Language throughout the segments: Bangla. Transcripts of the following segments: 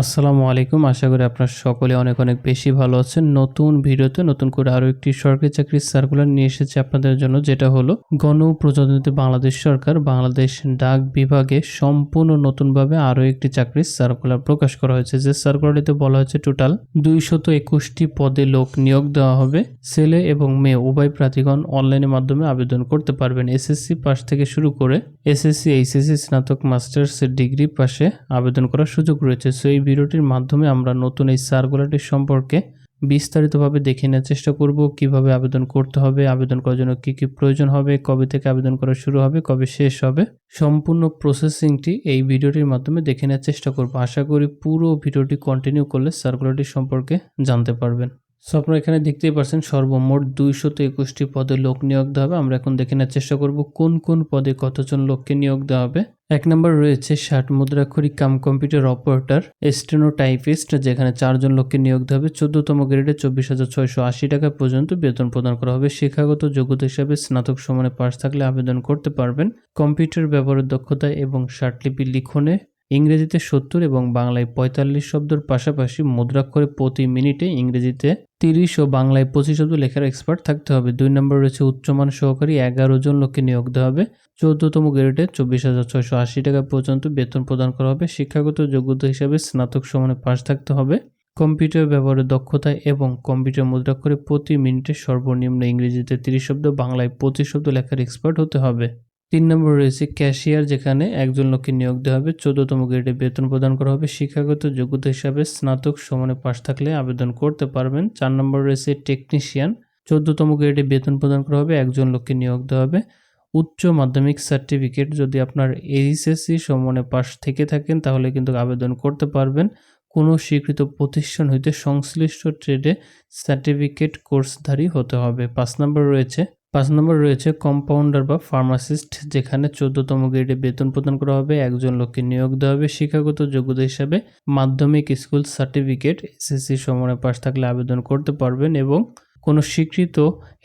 আসসালামু আলাইকুম। আশা করি আপনারা সকলে অনেক অনেক বেশি ভালো আছেন। নতুন ভিডিওতে নতুন করে আরও একটি সরকারি চাকরির সার্কুলার নিয়ে এসেছে আপনাদের জন্য, যেটা হলো গণপ্রজাতন্ত্রী বাংলাদেশ সরকার, বাংলাদেশ ডাক বিভাগে সম্পূর্ণ নতুনভাবে আরও একটি চাকরির সার্কুলার প্রকাশ করা হয়েছে। যে সার্কুলারটিতে বলা হয়েছে টোটাল দুইশত একুশটি পদে লোক নিয়োগ দেওয়া হবে। ছেলে এবং মেয়ে, উভয় প্রার্থীগণ অনলাইনের মাধ্যমে আবেদন করতে পারবেন। এসএসসি পাস থেকে শুরু করে এসএসসি এইচএসসি স্নাতক মাস্টার্স ডিগ্রি পাশে আবেদন করার সুযোগ রয়েছে। সো এই ভিডিওটির মাধ্যমে আমরা নতুন এই সার্কুলারটি সম্পর্কে বিস্তারিতভাবে দেখে নেওয়ার চেষ্টা করব, কীভাবে আবেদন করতে হবে, আবেদন করার জন্য কী কী প্রয়োজন হবে, কবে থেকে আবেদন করা শুরু হবে, কবে শেষ হবে, সম্পূর্ণ প্রসেসিংটি এই ভিডিওটির মাধ্যমে দেখে নেওয়ার চেষ্টা করব। আশা করি পুরো ভিডিওটি কন্টিনিউ করলে সার্কুলারটি সম্পর্কে জানতে পারবেন। সো আপনারা এখানে দেখতেই পাচ্ছেন সর্বমোট দুইশত একুশটি পদে লোক নিয়োগ দেওয়া হবে। আমরা এখন দেখে নেওয়ার চেষ্টা করব কোন কোন পদে কতজন লোককে নিয়োগ দেওয়া হবে। এক নম্বর রয়েছে ষাট মুদ্রাক্ষরিক cum computer operator steno typist যেখানে চারজন লোককে নিয়োগ দেওয়া হবে। চোদ্দতম গ্রেডে চব্বিশ হাজার ছয়শো আশি টাকা পর্যন্ত বেতন প্রদান করা হবে। শিক্ষাগত যোগ্যতা হিসাবে স্নাতক সমানে পাশ থাকলে আবেদন করতে পারবেন। কম্পিউটার ব্যবহারের দক্ষতা এবং ষাটলিপি লিখনে ইংরেজিতে সত্তর এবং বাংলায় পঁয়তাল্লিশ শব্দের পাশাপাশি মুদ্রাক্ষরে প্রতি মিনিটে ইংরেজিতে তিরিশ ও বাংলায় পঁচিশ শব্দ লেখার এক্সপার্ট থাকতে হবে। দুই নম্বর রয়েছে উচ্চমান সহকারী, এগারো জন লোককে নিয়োগ দেওয়া হবে। চোদ্দতম গ্রেডে চব্বিশ হাজার ছয়শো আশি টাকা পর্যন্ত বেতন প্রদান করা হবে। শিক্ষাগত যোগ্যতা হিসাবে স্নাতক সমানে পাশ থাকতে হবে। কম্পিউটার ব্যবহারের দক্ষতা এবং কম্পিউটার মুদ্রাক্ষরে প্রতি মিনিটে সর্বনিম্ন ইংরেজিতে তিরিশ শব্দ, বাংলায় পঁচিশ শব্দ লেখার এক্সপার্ট হতে হবে। তিন নম্বর রয়েছে ক্যাশিয়ার, যেখানে একজন লোককে নিয়োগ দেওয়া হবে। চোদ্দতম গ্রেডে বেতন প্রদান করা হবে। শিক্ষাগত যোগ্যতা হিসাবে স্নাতক সমানে পাশ থাকলে আবেদন করতে পারবেন। চার নম্বর রয়েছে টেকনিশিয়ান। চোদ্দতম গ্রেডে বেতন প্রদান করা হবে। একজন লোককে নিয়োগ দেওয়া হবে। উচ্চ মাধ্যমিক সার্টিফিকেট, যদি আপনার এইচএসসি সমানে পাশ থেকে থাকেন, তাহলে কিন্তু আবেদন করতে পারবেন। কোনো স্বীকৃত প্রতিষ্ঠান হইতে সংশ্লিষ্ট ট্রেডে সার্টিফিকেট কোর্সধারী হতে হবে। পাঁচ নম্বর রয়েছে পাঁচ নম্বর রয়েছে কম্পাউন্ডার বা ফার্মাসিস্ট যেখানে চোদ্দতম গ্রেডে বেতন প্রদান করা হবে, একজন লোককে নিয়োগ দেওয়া হবে, শিক্ষাগত যোগ্যতা হিসাবে মাধ্যমিক স্কুল সার্টিফিকেট এসএসসি সময়ে পাশ থাকলে আবেদন করতে পারবেন এবং কোনো স্বীকৃত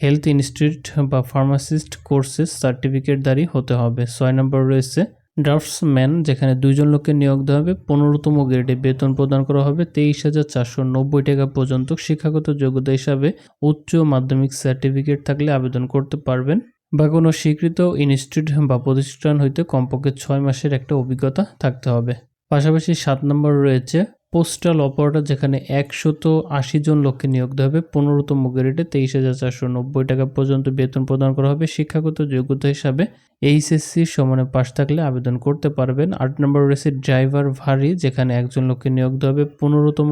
হেলথ ইনস্টিটিউট বা ফার্মাসিস্ট কোর্সেস সার্টিফিকেটধারী হতে হবে। ছয় নম্বর রয়েছে ড্রাফটসম্যান, যেখানে দুইজন লোককে নিয়োগ দেওয়া হবে, পনেরোতম গ্রেডে বেতন প্রদান করা হবে, তেইশ হাজার চারশো নব্বই টাকা পর্যন্ত শিক্ষাগত যোগ্যতা হিসাবে উচ্চ মাধ্যমিক সার্টিফিকেট থাকলে আবেদন করতে পারবেন। বা কোনো স্বীকৃত ইনস্টিটিউট বা প্রতিষ্ঠান হইতে কমপক্ষে ছয় মাসের একটা অভিজ্ঞতা থাকতে হবে। পাশাপাশি সাত নম্বর রয়েছে পোস্টাল অপারেটর যেখানে একশত আশি জন লোককে নিয়োগ দেওয়া হবে, পনেরোতম গ্রেডে তেইশ হাজার চারশো নব্বই টাকা পর্যন্ত বেতন প্রদান করা হবে। শিক্ষাগত যোগ্যতা হিসাবে এইচএসসি সমানে পাশ থাকলে আবেদন করতে পারবেন। আট নম্বর রয়েছে ড্রাইভার ভারী, যেখানে একজন লোককে নিয়োগ দেওয়া হবে, পনেরোতম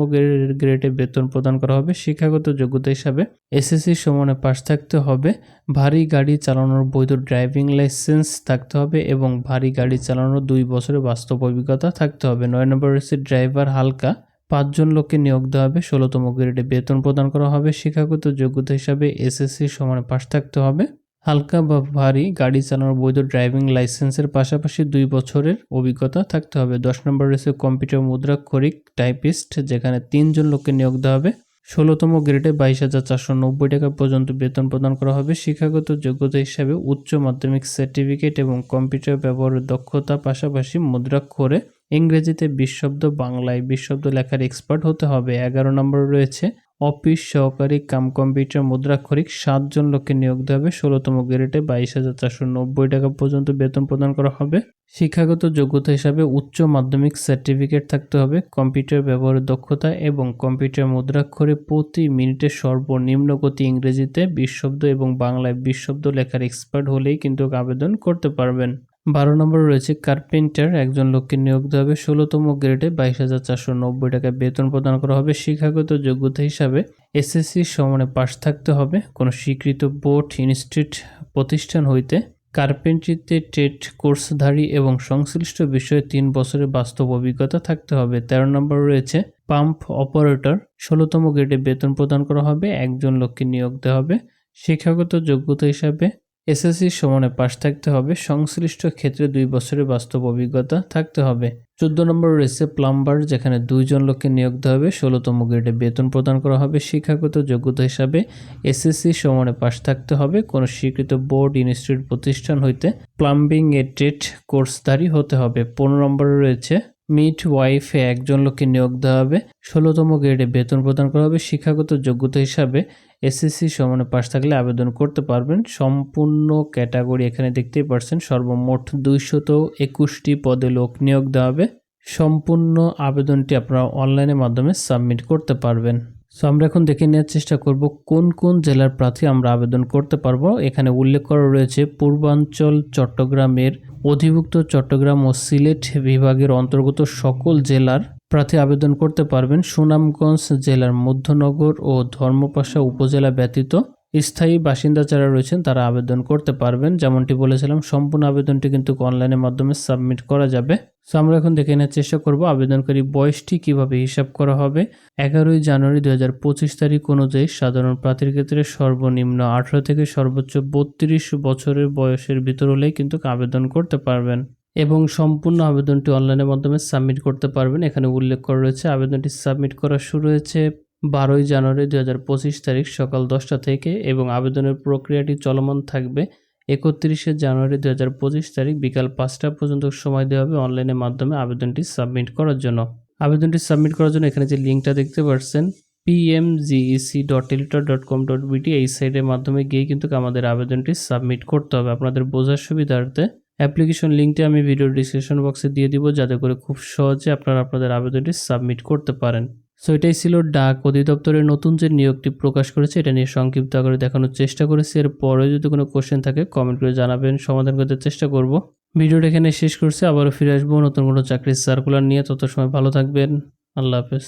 গ্রেডে বেতন প্রদান করা হবে। শিক্ষাগত যোগ্যতা হিসাবে এসএসসি সমানে পাশ থাকতে হবে। ভারী গাড়ি চালানোর বৈধ ড্রাইভিং লাইসেন্স থাকতে হবে এবং ভারী গাড়ি চালানোর দুই বছরের বাস্তব অভিজ্ঞতা থাকতে হবে। নয় নম্বর রয়েছে ড্রাইভার হালকা পাঁচজন লোককে নিয়োগ দেওয়া হবে, ষোলোতম গ্রেডে বেতন প্রদান করা হবে, শিক্ষাগত যোগ্যতা হিসাবে এসএসসি সমানে পাশ থাকতে হবে। হালকা বা ভারী গাড়ি চালানোর বৈধ ড্রাইভিং লাইসেন্সের পাশাপাশি দুই বছরের অভিজ্ঞতা থাকতে হবে। দশ নম্বর রয়েছে কম্পিউটার মুদ্রাক্ষরিক টাইপিস্ট, যেখানে তিনজন লোককে নিয়োগ দেওয়া হবে। ষোলোতম গ্রেডে বাইশ হাজার চারশো নব্বই টাকা পর্যন্ত বেতন প্রদান করা হবে। শিক্ষাগত যোগ্যতা হিসাবে উচ্চ মাধ্যমিক সার্টিফিকেট এবং কম্পিউটার ব্যবহারের দক্ষতা পাশাপাশি মুদ্রাক্ষরে ইংরেজিতে বিশ শব্দ বাংলায় বিশ শব্দ লেখার এক্সপার্ট হতে হবে। এগারো নম্বর রয়েছে, অফিস সহকারী কাম কম্পিউটার মুদ্রাক্ষরিক সাতজন লোককে নিয়োগ দেওয়া হবে। ষোলোতম গ্রেডে বাইশ হাজার চারশো নব্বই টাকা পর্যন্ত বেতন প্রদান করা হবে। শিক্ষাগত যোগ্যতা হিসাবে উচ্চ মাধ্যমিক সার্টিফিকেট থাকতে হবে। কম্পিউটার ব্যবহারের দক্ষতা এবং কম্পিউটার মুদ্রাক্ষরে প্রতি মিনিটে সর্বনিম্ন গতি ইংরেজিতে বিশ এবং বাংলায় বিশ লেখার এক্সপার্ট হলেই কিন্তু আবেদন করতে পারবেন। বারো নম্বর রয়েছে কার্পেন্টার, একজন লোককে নিয়োগ দেওয়া হবে। ষোলোতম গ্রেডে বাইশ হাজার চারশো নব্বই টাকা বেতন প্রদান করা হবে। শিক্ষাগত যোগ্যতা হিসাবে এসএসসি সমানে পাশ থাকতে হবে। কোনো স্বীকৃত বোর্ড, ইনস্টিটিউট, প্রতিষ্ঠান হইতে কার্পেন্ট্রিতে টেট কোর্সধারী এবং সংশ্লিষ্ট বিষয়ে তিন বছরের বাস্তব অভিজ্ঞতা থাকতে হবে। তেরো নম্বর রয়েছে পাম্প অপারেটর, ষোলোতম গ্রেডে বেতন প্রদান করা হবে। একজন লোককে নিয়োগ দেওয়া হবে। শিক্ষাগত যোগ্যতা হিসাবে এসএসসি সমানে পাশ থাকতে হবে। সংশ্লিষ্ট ক্ষেত্রে দুই বছরের বাস্তব অভিজ্ঞতা থাকতে হবে। চোদ্দ নম্বর রয়েছে প্লাম্বার, যেখানে দুইজন লোককে নিয়োগ দেওয়া হবে, ষোলোতম গ্রেডে বেতন প্রদান করা হবে। শিক্ষাগত যোগ্যতা হিসাবে এসএসসি সমানে পাশ থাকতে হবে। কোনো স্বীকৃত বোর্ড, ইনস্টিটিউট, প্রতিষ্ঠান হইতে প্লাম্বিং এ ট্রেড কোর্সধারী হতে হবে। পনেরো নম্বরে রয়েছে মিড ওয়াইফে একজন লোককে নিয়োগ দেওয়া হবে। ষোলোতম গ্রেডে বেতন প্রদান করা হবে। শিক্ষাগত যোগ্যতা হিসাবে এসএসসি সমানে পাশ থাকলে আবেদন করতে পারবেন। সম্পূর্ণ ক্যাটাগরি এখানে দেখতেই পারছেন, সর্বমোট দুইশত একুশটি পদে লোক নিয়োগ দেওয়া হবে। সম্পূর্ণ আবেদনটি আপনারা অনলাইনের মাধ্যমে সাবমিট করতে পারবেন। সো আমরা এখন দেখে নেওয়ার চেষ্টা করব কোন কোন জেলার প্রার্থী আমরা আবেদন করতে পারব। এখানে উল্লেখ করা রয়েছে, পূর্বাঞ্চল, চট্টগ্রামের অধিভুক্ত চট্টগ্রাম ও সিলেট বিভাগের অন্তর্গত সকল জেলার প্রার্থী আবেদন করতে পারবেন সুনামগঞ্জ জেলার মধ্যনগর ও ধর্মপাশা উপজেলা ব্যতীত স্থায়ী বাসিন্দা যারা রয়েছেন, তারা আবেদন করতে পারবেন। যেমনটি বলেছিলাম, সম্পূর্ণ আবেদনটি কিন্তু অনলাইনের মাধ্যমে সাবমিট করা যাবে। সো আমরা এখন দেখে নেওয়ার চেষ্টা করব আবেদনকারী বয়সটি কীভাবে হিসাব করা হবে। এগারোই জানুয়ারি দু হাজার পঁচিশ তারিখ অনুযায়ী সাধারণ প্রার্থীর ক্ষেত্রে সর্বনিম্ন আঠারো থেকে সর্বোচ্চ বত্রিশ বছরের বয়সের ভিতর হলেই কিন্তু আবেদন করতে পারবেন। এবং সম্পূর্ণ আবেদনটি অনলাইনের মাধ্যমে সাবমিট করতে পারবেন। এখানে উল্লেখ করা রয়েছে, আবেদনটি সাবমিট করা শুরু হয়েছে বারোই জানুয়ারি দু হাজার পঁচিশ তারিখ সকাল দশটা থেকে এবং আবেদনের প্রক্রিয়াটি চলমান থাকবে একত্রিশে জানুয়ারি দু হাজার পঁচিশ তারিখ বিকাল পাঁচটা পর্যন্ত সময় দেওয়া হবে অনলাইনের মাধ্যমে আবেদনটি সাবমিট করার জন্য। আবেদনটি সাবমিট করার জন্য এখানে যে লিঙ্কটা দেখতে পাচ্ছেন পিএমজিইসি ডট এলিটর ডট কম ডট বিটি এই সাইটের মাধ্যমে গিয়ে কিন্তু আমাদের আবেদনটি সাবমিট করতে হবে। আপনাদের বোঝার সুবিধার্থে অ্যাপ্লিকেশন লিঙ্কটি আমি ভিডিও ডিসক্রিপশন বক্সে দিয়ে দিব, যাতে করে খুব সহজে আপনারা আপনাদের আবেদনটি সাবমিট করতে পারেন। সো এটাই ছিল ডাক অধিদপ্তরের নতুন যে নিয়োগটি প্রকাশ করেছে, এটা নিয়ে সংক্ষিপ্ত আকারে দেখানোর চেষ্টা করেছি। এর পরে যদি কোনো কোশ্চেন থাকে কমেন্ট করে জানাবেন। সমাধান করতে চেষ্টা করব। ভিডিওটা এখানে শেষ করছি। আবারও ফিরে আসব নতুন কোনো চাকরির সার্কুলার নিয়ে। তত সময় ভালো থাকবেন। আল্লাহ হাফেজ।